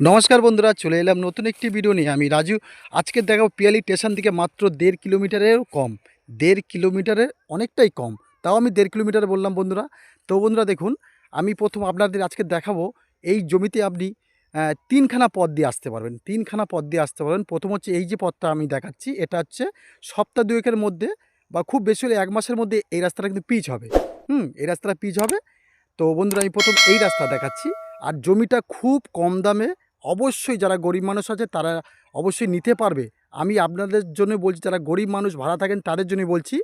নমস্কার বন্ধুরা, চলে এলাম নতুন একটি ভিডিও নিয়ে। আমি রাজু। আজকে দেখাবো পিয়ালি স্টেশন থেকে মাত্র দেড় কিলোমিটারেরও কম। দেড় কিলোমিটারের অনেকটাই কম। তাও আমি দেড় কিলোমিটার বললাম বন্ধুরা। তো বন্ধুরা দেখুন, আমি প্রথম আপনাদের আজকে দেখাবো, এই জমিতে আপনি তিনখানা পথ দিয়ে আসতে পারবেন। তিনখানা পথ দিয়ে আসতে পারবেন। প্রথম হচ্ছে এই যে পথটা আমি দেখাচ্ছি, এটা হচ্ছে সপ্তাহ দুয়েকের মধ্যে বা খুব বেশি হলে এক মাসের মধ্যে এই রাস্তাটা কিন্তু পিচ হবে। হুম, এই রাস্তাটা পিচ হবে। তো বন্ধুরা, আমি প্রথম এই রাস্তা দেখাচ্ছি। আর জমিটা খুব কম দামে অবশ্যই যারা গরিব মানুষ আছে, তারা অবশ্যই নিতে পারবে। আমি আপনাদের জন্য বলছি, যারা গরিব মানুষ ভাড়া থাকেন, তাদের জন্য বলছি,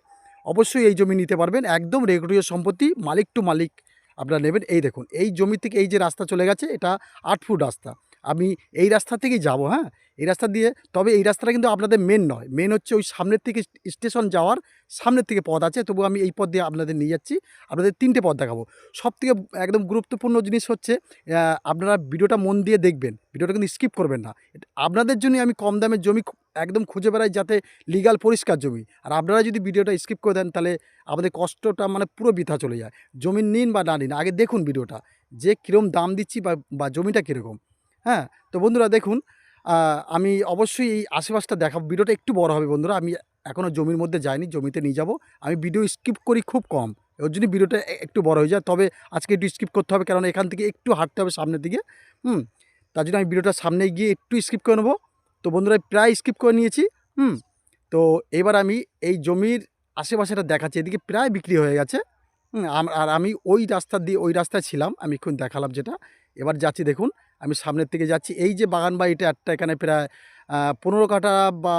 অবশ্যই এই জমি নিতে পারবেন। একদম রেগুলীয় সম্পত্তি, মালিক টু মালিক আপনারা নেবেন। এই দেখুন, এই জমি থেকে এই যে রাস্তা চলে গেছে, এটা আট ফুট রাস্তা। আমি এই রাস্তা থেকেই যাব হ্যাঁ? এই রাস্তা দিয়ে, তবে এই রাস্তাটা কিন্তু আপনাদের মেন নয়। মেন হচ্ছে ওই সামনের থেকে স্টেশন যাওয়ার সামনের থেকে পথ আছে তবু আমি এই পথ দিয়ে আপনাদের নিয়ে যাচ্ছি। আপনাদের তিনটে পথ দেখাবো। সব থেকে একদম গুরুত্বপূর্ণ জিনিস হচ্ছে আপনারা ভিডিওটা মন দিয়ে দেখবেন। ভিডিওটা কিন্তু স্কিপ করবেন না। আপনাদের জন্য আমি কম দামের জমি একদম খুঁজে বেড়াই যাতে লিগাল পরিষ্কার জমি। আর আপনারা যদি ভিডিওটা স্কিপ করে দেন, তাহলে আমাদের কষ্টটা মানে পুরো বৃথা চলে যায়। জমি নিন বা না নিন, আগে দেখুন ভিডিওটা। যে কীরকম দাম দিচ্ছি বা জমিটা কীরকম। হ্যাঁ? তো বন্ধুরা দেখুন আমি অবশ্যই এই আশেপাশটা দেখাবো ভিডিওটা একটু বড় হবে বন্ধুরা। আমি এখনও জমির মধ্যে যাইনি, জমিতে নিয়ে যাব। আমি ভিডিও স্কিপ করি খুব কম। ওর জন্য ভিডিওটা একটু বড় হয়ে যায়। তবে আজকে একটু স্কিপ করতে হবে, কারণ এখান থেকে একটু হাঁটতে হবে সামনের দিকে। হুম, তার জন্য আমি ভিডিওটা সামনে গিয়ে একটু স্কিপ করে নেব। তো বন্ধুরা প্রায় স্কিপ করে নিয়েছি। হুম, তো এবার আমি এই জমির আশেপাশেটা দেখাচ্ছি। এদিকে প্রায় বিক্রি হয়ে গেছে। আর আমি ওই রাস্তা দিয়ে, ওই রাস্তায় ছিলাম। আমি এখন দেখালাম যেটা। এবার যাচ্ছি দেখুন আমি সামনের থেকে যাচ্ছি। এই যে বাগান বাড়িটা একটা এখানে প্রায় পনেরো কাঠা বা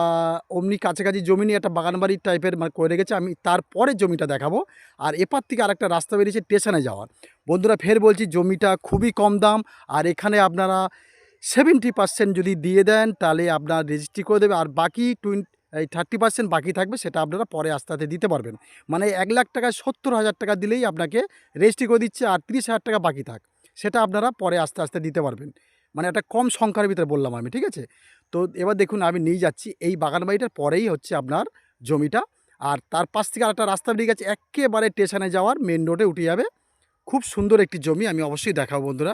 অমনি কাছাকাছি জমি নিয়ে একটা বাগান বাড়ি টাইপের মানে করে রেখেছে। আমি তারপরে জমিটা দেখাবো। আর এপার থেকে আরেকটা রাস্তা বেরিয়েছে স্টেশনে যাওয়ার। বন্ধুরা, ফের বলছি জমিটা খুবই কম দাম। আর এখানে আপনারা সেভেন্টি পার্সেন্ট যদি দিয়ে দেন, তাহলে আপনার রেজিস্ট্রি করে দেবে। আর বাকি টোয়েন্টি এই থার্টি পার্সেন্ট বাকি থাকবে, সেটা আপনারা পরে আস্তে আস্তে দিতে পারবেন। মানে এক লাখ টাকায় সত্তর হাজার টাকা দিলেই আপনাকে রেজিস্ট্রি করে দিচ্ছে। আর তিরিশ হাজার টাকা বাকি থাক। সেটা আপনারা পরে আস্তে আস্তে দিতে পারবেন। মানে একটা কম সংখ্যার ভিতরে বললাম আমি, ঠিক আছে? তো এবার দেখুন, আমি নিয়ে যাচ্ছি। এই বাগান বাড়িটার পরেই হচ্ছে আপনার জমিটা। আর তার পাশ থেকে আরেকটা রাস্তা বেরিয়ে গেছে। একেবারে স্টেশনে যাওয়ার মেন রোডে উঠে যাবে। খুব সুন্দর একটি জমি, আমি অবশ্যই দেখাবো বন্ধুরা।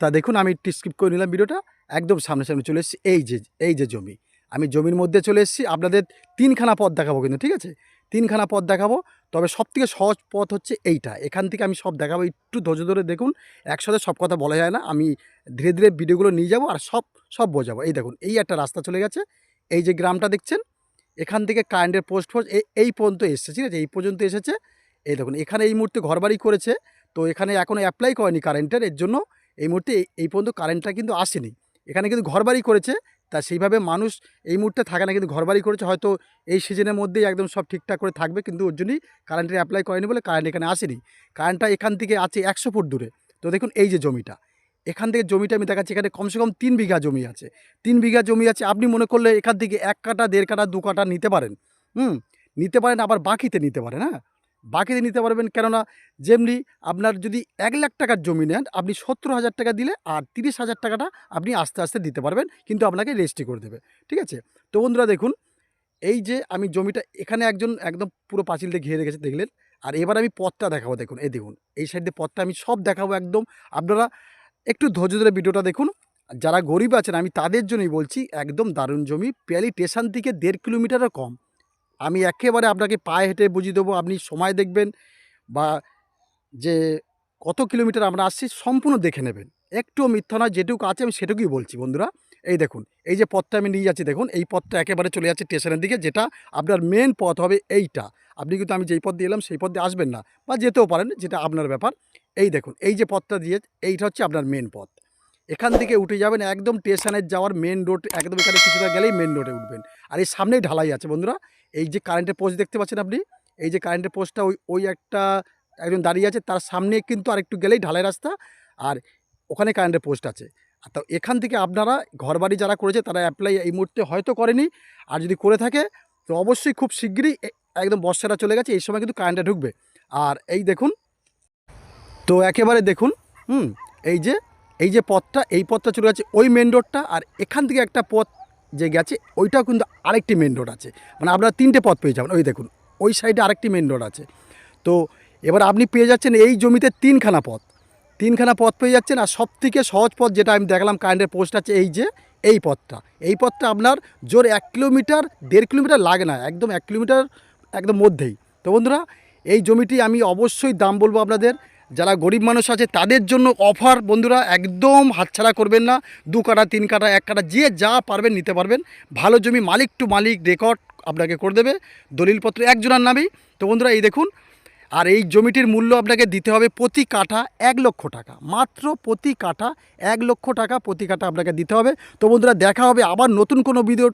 তা দেখুন, আমি একটু স্কিপ করে নিলাম ভিডিওটা একদম সামনে সামনে চলে এসেছি। এই যে এই যে জমি। আমি জমির মধ্যে চলে এসেছি, আপনাদের তিনখানা পথ দেখাবো কিন্তু, ঠিক আছে? তিনখানা পথ দেখাবো, তবে সবথেকে সহজ পথ হচ্ছে এইটা। এখান থেকে আমি সব দেখাবো, একটু ধৈর্য ধরে দেখুন, একসাথে সব কথা বলা যায় না, আমি ধীরে ধীরে ভিডিওগুলো নিয়ে যাব আর সব সব বোঝাবো। এই দেখুন, এই একটা রাস্তা চলে গেছে, এই যে গ্রামটা দেখছেন, এখান থেকে কারেন্টের পোস্ট ফোস্ট এই- পর্যন্ত এসেছে, ঠিক আছে? এই পর্যন্ত এসেছে, এই দেখুন, এখানে এই মুহূর্তে ঘরবাড়ি করেছে, তো এখানে এখনও অ্যাপ্লাই করেনি কারেন্টের, এর জন্য এই মুহূর্তে এই পর্যন্ত কারেন্টটা কিন্তু আসেনি। এখানে কিন্তু ঘরবাড়ি করেছে তা সেইভাবে মানুষ এই মুহূর্তে থাকে না। কিন্তু ঘরবাড়ি করেছে, হয়তো এই সিজনের মধ্যেই একদম সব ঠিকঠাক করে থাকবে, কিন্তু ওর জন্যই কারেন্টের অ্যাপ্লাই করেনি বলে কারেন্ট এখানে আসেনি। কারেন্টটা এখান থেকে আছে একশো ফুট দূরে। তো দেখুন এই যে জমিটা, এখান থেকে জমিটা আমি দেখাচ্ছি, এখানে কমসে কম তিন বিঘা জমি আছে। তিন বিঘা জমি আছে, আপনি মনে করলে এখান থেকে এক কাটা, দেড় কাটা, দু কাটা নিতে পারেন। হুম, নিতে পারেন, আবার বাকিতে নিতে পারেন হ্যাঁ? বাকিতে নিতে পারবেন। কেননা যেমনি আপনার যদি এক লাখ টাকার জমি নেন, আপনি সত্তর হাজার টাকা দিলে আর তিরিশ হাজার টাকাটা আপনি আস্তে আস্তে দিতে পারবেন, কিন্তু আপনাকে রেজিস্ট্রি করে দেবে। ঠিক আছে? তো বন্ধুরা দেখুন, এই যে আমি জমিটা এখানে একজন একদম পুরো পাঁচিল দিয়ে ঘিরে রেখেছে, দেখলেন? আর এবার আমি পথটা দেখাবো, দেখুন, এই দেখুন, এই সাইড পথটা আমি সব দেখাবো একদম। আপনারা একটু ধৈর্য ধরে ভিডিওটা দেখুন। যারা গরিব আছেন, আমি তাদের জন্যই বলছি, একদম দারুণ জমি, পিয়ালি স্টেশন থেকে দেড় কিলোমিটারও কম। আমি একেবারে আপনাকে পায়ে হেঁটে বুঝিয়ে দেবো। আপনি সময় দেখবেন বা যে কত কিলোমিটার আমরা আসছি সম্পূর্ণ দেখে নেবেন। একটু মিথ্যা নয়, যেটুকু আছে আমি সেটুকুই বলছি বন্ধুরা। এই দেখুন, এই যে পথটা আমি নিয়ে যাচ্ছি দেখুন, এই পথটা একেবারে চলে যাচ্ছে স্টেশনের দিকে, যেটা আপনার মেন পথ হবে এইটা। আপনি কিন্তু আমি যেই পথ দিয়ে এলাম সেই পথ দিয়ে আসবেন না বা যেতেও পারেন, যেটা আপনার ব্যাপার। এই দেখুন, এই যে পথটা দিয়ে এইটা হচ্ছে আপনার মেন পথ। এখান থেকে উঠে যাবেন একদম স্টেশনের যাওয়ার মেন রোড একদম এখানে কিছুটা গেলেই মেন রোডে উঠবেন। আর এই সামনেই ঢালাই আছে বন্ধুরা। এই যে কারেন্টের পোস্ট দেখতে পাচ্ছেন আপনি? এই যে কারেন্টের পোস্টটা ওই ওই একটা, একজন দাঁড়িয়ে আছে, তার সামনে কিন্তু আরেকটু গেলেই ঢালাই রাস্তা, আর ওখানে কারেন্টের পোস্ট আছে। আর তো এখান থেকে আপনারা ঘরবাড়ি যারা করেছে, তারা অ্যাপ্লাই এই মুহূর্তে হয়তো করেনি। আর যদি করে থাকে, তো অবশ্যই খুব শিগগিরই এ- একদম বর্ষাটা চলে গেছে, এই সময় কিন্তু কারেন্টটা ঢুকবে। আর এই দেখুন, তো একেবারে দেখুন, হুম, এই যে এই যে পথটা, এই পথটা চলে গেছে, ওই মেন রোডটা আর এখান থেকে একটা পথ যে গেছে ওইটাও কিন্তু আরেকটি মেন রোড আছে। মানে আপনারা তিনটে পথ পেয়ে যাবেন, ওই দেখুন, ওই সাইডে আরেকটি মেন রোড আছে। তো এবার আপনি পেয়ে যাচ্ছেন এই জমিতে তিনখানা পথ। তিনখানা পথ পেয়ে যাচ্ছেন, আর সব থেকে সহজ পথ যেটা আমি দেখলাম কারেন্টের পোস্ট আছে এই যে, এই পথটা। এই পথটা আপনার জোর এক কিলোমিটার, দেড় কিলোমিটার লাগে না, একদম এক কিলোমিটার, একদম মধ্যেই। তো বন্ধুরা, এই জমিটি আমি অবশ্যই দাম বলব আপনাদের। যারা গরিব মানুষ আছে, তাদের জন্য অফার বন্ধুরা একদম হাতছাড়া করবেন না। দু কাটা, তিন কাটা, এক কাটা, যে যা পারবেন নিতে পারবেন। ভালো জমি মালিক টু মালিক রেকর্ড আপনাকে করে দেবে। দলিলপত্র একজনের নামেই। তো বন্ধুরা এই দেখুন, আর এই জমিটির মূল্য আপনাকে দিতে হবে প্রতি কাঠা এক লক্ষ টাকা। মাত্র প্রতি কাঠা এক লক্ষ টাকা প্রতি কাঠা আপনাকে দিতে হবে। তো বন্ধুরা দেখা হবে আবার নতুন কোনো ভিডিও